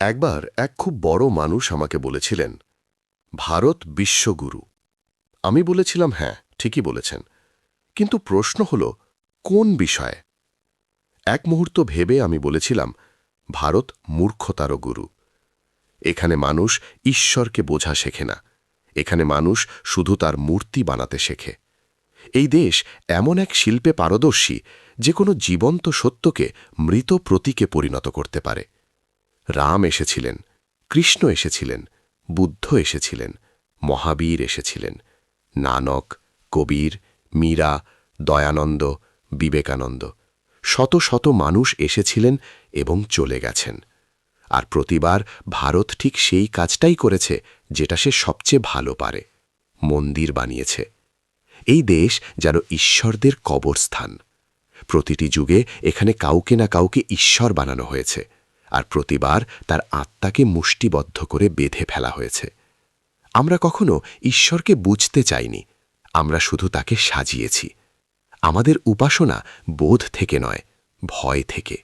একবার এক খুব বড় মানুষ আমাকে বলেছিলেন, ভারত বিশ্বগুরু। আমি বলেছিলাম হ্যাঁ ঠিকই বলেছেন। কিন্তু প্রশ্ন হল, কোন বিষয়ে? এক মুহূর্ত ভেবে আমি বলেছিলাম, ভারত মূর্খতারও গুরু। এখানে মানুষ ঈশ্বরকে বোঝা শেখে না। এখানে মানুষ শুধু তার মূর্তি বানাতে শেখে। এই দেশ এমন এক শিল্পে পারদর্শী, যে কোনো জীবন্ত সত্যকে মৃত প্রতীকে পরিণত করতে পারে। রাম এসেছিলেন, কৃষ্ণ এসেছিলেন, বুদ্ধ এসেছিলেন, মহাবীর এসেছিলেন, নানক, কবির, মীরা, দয়ানন্দ, বিবেকানন্দ। শত শত মানুষ এসেছিলেন এবং চলে গেছেন। আর প্রতিবার ভারত ঠিক সেই কাজটাই করেছে যেটা সে সবচেয়ে ভালো পারে, মন্দির বানিয়েছে। এই দেশ যেন ঈশ্বরদের কবরস্থান। প্রতিটি যুগে এখানে কাউকে না কাউকে ঈশ্বর বানানো হয়েছে। আর প্রতিবার তার আত্মাকে মুষ্টিবদ্ধ করে বেঁধে ফেলা হয়েছে। আমরা কখনো ঈশ্বরকে বুঝতে চাইনি, আমরা শুধু তাকে সাজিয়েছি। আমাদের উপাসনা বোধ থেকে নয়, ভয় থেকে।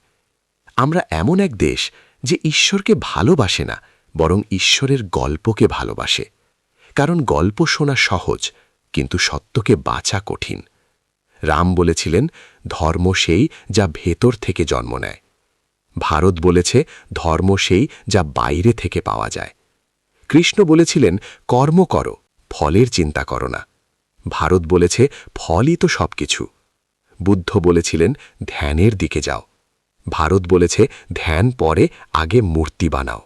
আমরা এমন এক দেশ যে ঈশ্বরকে ভালোবাসে না, বরং ঈশ্বরের গল্পকে ভালোবাসে। কারণ গল্প শোনা সহজ, কিন্তু সত্যকে বাঁচা কঠিন। রাম বলেছিলেন, ধর্ম সেই যা ভেতর থেকে জন্ম নেয়। ভারত বলেছে ধর্ম সেই যা বাইরে থেকে পাওয়া যায়। কৃষ্ণ বলেছিলেন, কর্ম করো, ফলের চিন্তা করো না। ভারত বলেছে, ফলই তো সব কিছু বুদ্ধ বলেছিলেন, ধ্যানের দিকে যাও। ভারত বলেছে, ধ্যান পরে আগে মূর্তি বানাও।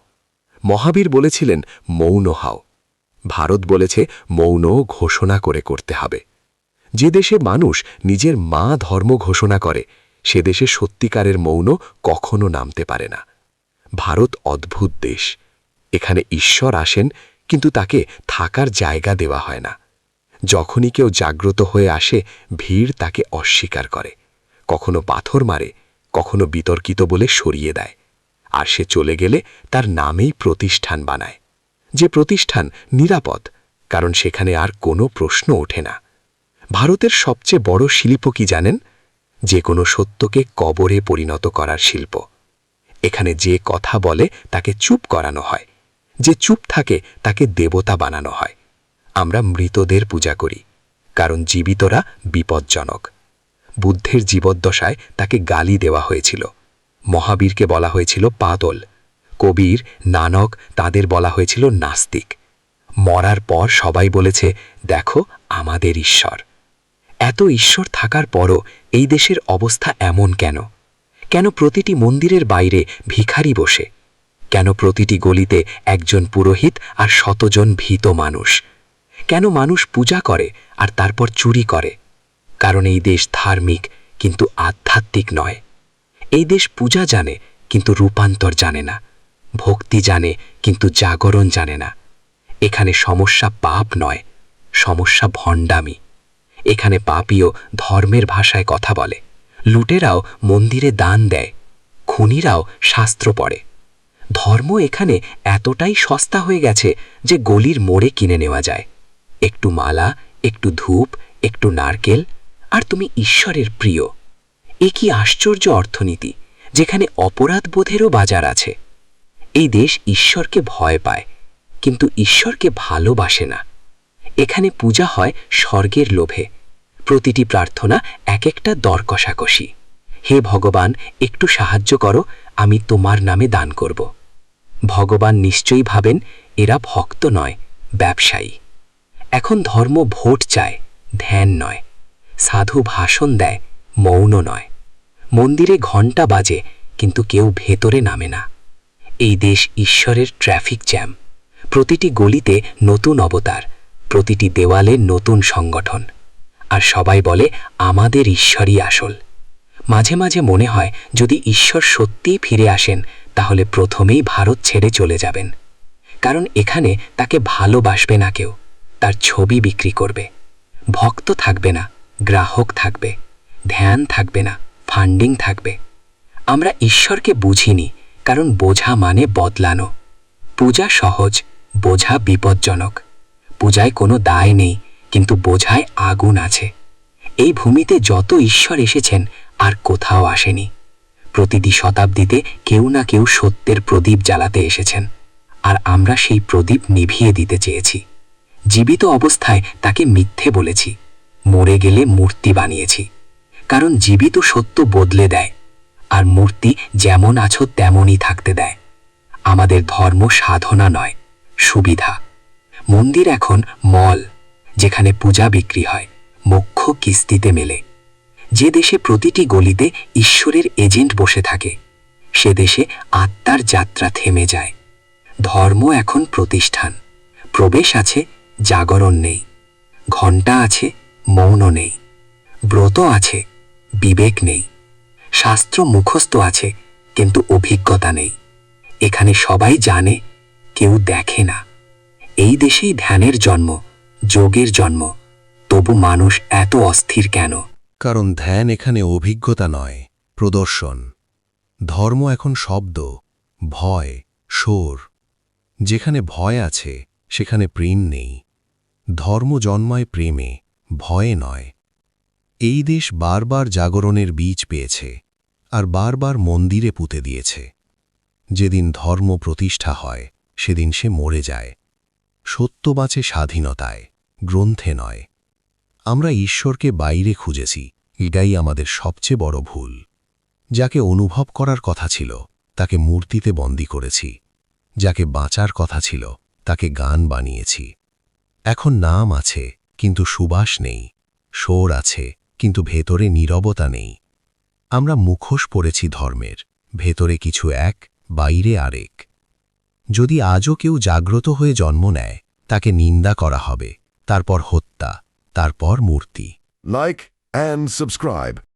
মহাবীর বলেছিলেন, মৌন হাও। ভারত বলেছে, মৌন ঘোষণা করে করতে হবে। যে দেশে মানুষ নিজের মা ধর্ম ঘোষণা করে সে দেশে সত্যিকারের মৌন কখনো নামতে পারে না। ভারত অদ্ভুত দেশ। এখানে ঈশ্বর আসেন, কিন্তু তাকে থাকার জায়গা দেওয়া হয় না। যখনই কেউ জাগ্রত হয়ে আসে, ভিড় তাকে অস্বীকার করে। কখনো পাথর মারে, কখনো বিতর্কিত বলে সরিয়ে দেয়। আর সে চলে গেলে তার নামেই প্রতিষ্ঠান বানায়। যে প্রতিষ্ঠান নিরাপদ, কারণ সেখানে আর কোনো প্রশ্ন ওঠে না। ভারতের সবচেয়ে বড় শিল্প কি জানেন? যে কোনো সত্যকে কবরে পরিণত করার শিল্প। এখানে যে কথা বলে তাকে চুপ করানো হয়। যে চুপ থাকে তাকে দেবতা বানানো হয়। আমরা মৃতদের পূজা করি, কারণ জীবিতরা বিপজ্জনক। বুদ্ধের জীবদ্দশায় তাকে গালি দেওয়া হয়েছিল। মহাবীরকে বলা হয়েছিল পাদল কবির, নানক তাদের বলা হয়েছিল নাস্তিক। মরার পর সবাই বলেছে, দেখো, আমাদের ঈশ্বর। এত ঈশ্বর থাকার পরও এই দেশের অবস্থা এমন কেন? কেন প্রতিটি মন্দিরের বাইরে ভিখারি বসে? কেন প্রতিটি গলিতে একজন পুরোহিত আর শতজন ভীত মানুষ? কেন মানুষ পূজা করে আর তারপর চুরি করে? কারণ এই দেশ ধার্মিক, কিন্তু আধ্যাত্মিক নয়। এই দেশ পূজা জানে, কিন্তু রূপান্তর জানে না। ভক্তি জানে, কিন্তু জাগরণ জানে না। এখানে সমস্যা পাপ নয়, সমস্যা ভণ্ডামি। এখানে পাপীও ধর্মের ভাষায় কথা বলে। লুটেরাও মন্দিরে দান দেয়, খুনিরাও শাস্ত্র পড়ে। ধর্ম এখানে এতটাই সস্তা হয়ে গেছে যে গলির মোড়ে কিনে নেওয়া যায়। একটু মালা, একটু ধূপ, একটু নারকেল, আর তুমি ঈশ্বরের প্রিয়। এ কি আশ্চর্য অর্থনীতি, যেখানে অপরাধ বোধেরও বাজার আছে। এই দেশ ঈশ্বরকে ভয় পায়, কিন্তু ঈশ্বরকে ভালোবাসে না। এখানে পূজা হয় স্বর্গের লোভে। প্রতিটি প্রার্থনা এক একটা দর কষাকষি। হে ভগবান, একটু সাহায্য করো, আমি তোমার নামে দান করব। ভগবান নিশ্চয়ই ভাবেন, এরা ভক্ত নয়, ব্যবসায়ী। এখন ধর্ম ভোট চায়, ধ্যান নয়। সাধু ভাষণ দেয়, মৌন নয়। মন্দিরে ঘণ্টা বাজে, কিন্তু কেউ ভেতরে নামে না। এই দেশ ঈশ্বরের ট্রাফিক জ্যাম। প্রতিটি গলিতে নতুন অবতার। প্রতিটি দেওয়ালে নতুন সংগঠন। আর সবাই বলে, আমাদের ঈশ্বরই আসল। মাঝে মাঝে মনে হয়, যদি ঈশ্বর সত্যিই ফিরে আসেন, তাহলে প্রথমেই ভারত ছেড়ে চলে যাবেন। কারণ এখানে তাকে ভালোবাসবে না কেউ, তার ছবি বিক্রি করবে। ভক্ত থাকবে না, গ্রাহক থাকবে, ধ্যান থাকবে না, ফান্ডিং থাকবে। আমরা ঈশ্বরকে বুঝিনি, কারণ বোঝা মানে বদলানো। পূজা সহজ, বোঝা বিপজ্জনক। পূজায় কোনো দায় নেই, কিন্তু বোঝায় আগুন আছে। এই ভূমিতে যত ঈশ্বর এসেছেন, আর কোথাও আসেনি। প্রতিটি শতাব্দীতে কেউ না কেউ সত্যের প্রদীপ জ্বালাতে এসেছেন, আর আমরা সেই প্রদীপ নিভিয়ে দিতে চেয়েছি। জীবিত অবস্থায় তাকে মিথ্যে বলেছি, মরে গেলে মূর্তি বানিয়েছি, কারণ জীবিত সত্য বদলে দেয়, আর মূর্তি যেমন আছো তেমনই থাকতে দেয়। আমাদের ধর্ম সাধনা নয়, সুবিধা। মন্দির এখন মল, যেখানে পূজা বিক্রি হয়, মোক্ষ কিস্তিতে মেলে। যে দেশে প্রতিটি গলিতে ঈশ্বরের এজেন্ট বসে থাকে, সে দেশে আত্মার যাত্রা থেমে যায়। ধর্ম এখন প্রতিষ্ঠান, প্রবেশ আছে, জাগরণ নেই। ঘণ্টা আছে মৌন নেই। ব্রত আছে, বিবেক নেই। শাস্ত্র মুখস্থ আছে, কিন্তু অভিজ্ঞতা নেই। এখানে সবাই জানে, কেউ দেখে না। এই দেশেই ধ্যানের জন্ম, যোগের জন্ম। তবু মানুষ এত অস্থির কেন? কারণ ধ্যান এখানে অভিজ্ঞতা নয়, প্রদর্শন। ধর্ম এখন শব্দ, ভয় সোর যেখানে ভয় আছে, সেখানে প্রেম নেই। ধর্ম জন্মায় প্রেমে, ভয়ে নয়। এই দেশ বারবার জাগরণের বীজ পেয়েছে, আর বারবার মন্দিরে পুঁতে দিয়েছে। যেদিন ধর্ম প্রতিষ্ঠা হয়, সেদিন সে মরে যায়। সত্য বাঁচে স্বাধীনতায়, গ্রন্থে নয়। আমরা ঈশ্বরকে বাইরে খুঁজেছি, এটাই আমাদের সবচেয়ে বড় ভুল। যাকে অনুভব করার কথা ছিল, তাকে মূর্তিতে বন্দি করেছি। যাকে বাঁচার কথা ছিল, তাকে গান বানিয়েছি। এখন নাম আছে, কিন্তু সুবাস নেই। সোর আছে, কিন্তু ভেতরে নীরবতা নেই। আমরা মুখোশ পড়েছি ধর্মের, ভেতরে কিছু এক, বাইরে আরেক। যদি আজও কেউ জাগ্রত হয়ে জন্ম নেয়, তাকে নিন্দা করা হবে, তারপর হত্যা, তারপর মূর্তি লাইক অ্যান্ড subscribe.